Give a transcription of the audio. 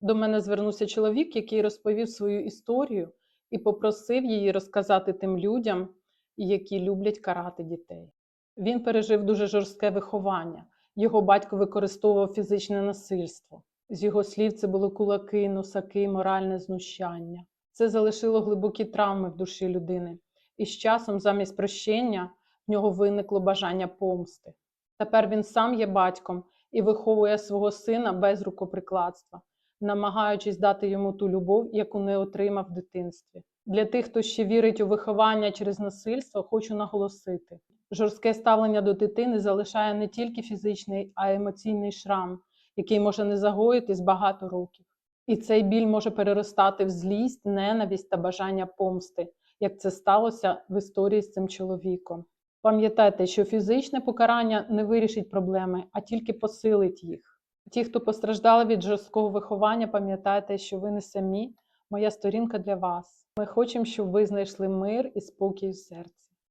До мене звернувся чоловік, який розповів свою історію і попросив її розказати тим людям, які люблять карати дітей. Він пережив дуже жорстке виховання. Його батько використовував фізичне насильство. З його слів, це були кулаки, носаки, моральне знущання. Це залишило глибокі травми в душі людини, і з часом, замість прощення, в нього виникло бажання помсти. Тепер він сам є батьком і виховує свого сина без рукоприкладства, намагаючись дати йому ту любов, яку не отримав в дитинстві. Для тих, хто ще вірить у виховання через насильство, хочу наголосити: жорстке ставлення до дитини залишає не тільки фізичний, а й емоційний шрам, який може не загоїтись багато років. І цей біль може переростати в злість, ненависть та бажання помсти, як це сталося в історії з цим чоловіком. Пам'ятайте, що фізичне покарання не вирішить проблеми, а тільки посилить їх. Ті, хто постраждали від жорсткого виховання, пам'ятайте, що ви не самі. Моя сторінка для вас. Ми хочемо, щоб ви знайшли мир і спокій в серці.